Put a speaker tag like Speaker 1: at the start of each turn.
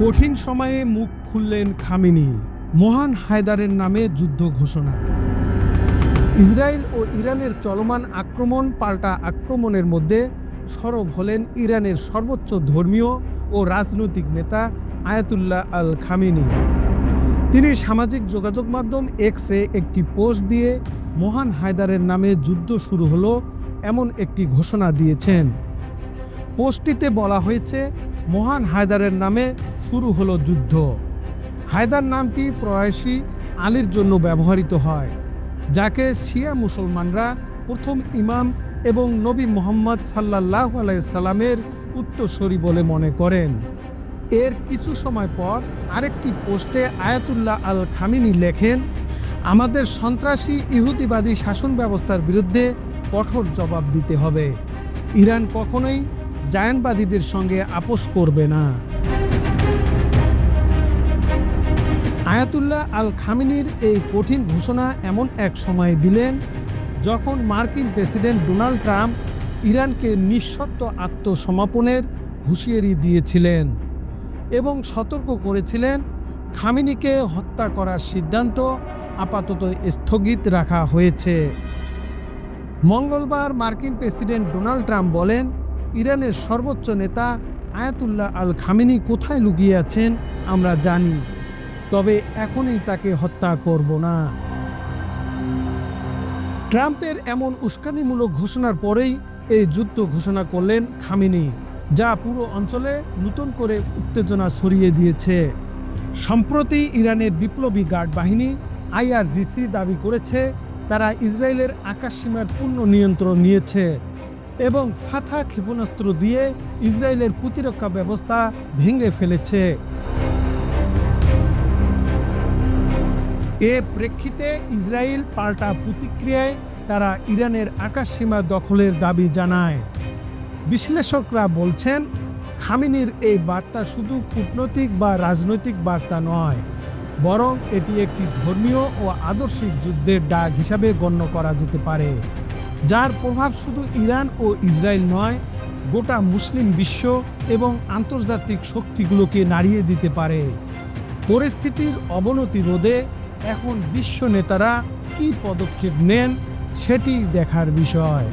Speaker 1: কঠিন সময়ে মুখ খুললেন খামিনি। মহান হায়দারের নামে যুদ্ধ ঘোষণা। ইসরায়েল ও ইরানের চলমান আক্রমণ পাল্টা আক্রমণের মধ্যে সরব হলেন ইরানের সর্বোচ্চ ধর্মীয় ও রাজনৈতিক নেতা আয়াতুল্লাহ আল খামিনি। তিনি সামাজিক যোগাযোগ মাধ্যম এক্সে একটি পোস্ট দিয়ে মহান হায়দারের নামে যুদ্ধ শুরু হলো এমন একটি ঘোষণা দিয়েছেন। পোস্টটিতে বলা হয়েছে মহান হায়দারের নামে শুরু হলো যুদ্ধ। হায়দার নামটি প্রয়াসী আলীর জন্য ব্যবহৃত হয়, যাকে শিয়া মুসলমানরা প্রথম ইমাম এবং নবী মোহাম্মদ সাল্লাহ আলাইসাল্লামের উত্তরসূরি বলে মনে করেন। এর কিছু সময় পর আরেকটি পোস্টে আয়াতুল্লাহ আল খামিনি লেখেন, আমাদের সন্ত্রাসী ইহুদিবাদী শাসন ব্যবস্থার বিরুদ্ধে কঠোর জবাব দিতে হবে। ইরান কখনোই জায়ানবাদীদের সঙ্গে আপোষ করবে না। আয়াতুল্লাহ আল খামিনির এই কঠিন ঘোষণা এমন এক সময় দিলেন, যখন মার্কিন প্রেসিডেন্ট ডোনাল্ড ট্রাম্প ইরানকে নিঃশর্ত আত্মসমাপনের হুঁশিয়ারি দিয়েছিলেন এবং সতর্ক করেছিলেন, খামিনিকে হত্যা করার সিদ্ধান্ত আপাতত স্থগিত রাখা হয়েছে। মঙ্গলবার মার্কিন প্রেসিডেন্ট ডোনাল্ড ট্রাম্প বলেন ইরানের সর্বোচ্চ নেতা আয়াতুল্লাহ আল খামিনি কোথায় লুকিয়ে আছেন আমরা জানি, তবে এখনই তাকে হত্যা করব না। ট্রাম্পের এমন উস্কানিমূলক ঘোষণার পরেই এই যুদ্ধ ঘোষণা করলেন খামিনি, যা পুরো অঞ্চলে নতুন করে উত্তেজনা ছড়িয়ে দিয়েছে। সম্প্রতি ইরানের বিপ্লবী গার্ড বাহিনী আইআরজিসি দাবি করেছে, তারা ইসরায়েলের আকাশসীমার পূর্ণ নিয়ন্ত্রণ নিয়েছে। এবং ফাথা ক্ষেপণাস্ত্র দিয়ে ইসরায়েলের প্রতিরক্ষা ব্যবস্থা ভেঙে ফেলেছে। এ প্রেক্ষিতে ইসরায়েল পাল্টা প্রতিক্রিয়ায় তারা ইরানের আকাশসীমা দখলের দাবি জানায়। বিশ্লেষকরা বলছেন, খামিনির এই বার্তা শুধু কূটনৈতিক বা রাজনৈতিক বার্তা নয়, বরং এটি একটি ধর্মীয় ও আদর্শিক যুদ্ধের ডাক হিসাবে গণ্য করা যেতে পারে। যার প্রভাব শুধু ইরান ও ইসরায়েল নয়, গোটা মুসলিম বিশ্ব এবং আন্তর্জাতিক শক্তিগুলোকে নাড়িয়ে দিতে পারে। পরিস্থিতির অবনতি রোধে এখন বিশ্ব নেতারা কী পদক্ষেপ নেন সেটি দেখার বিষয়।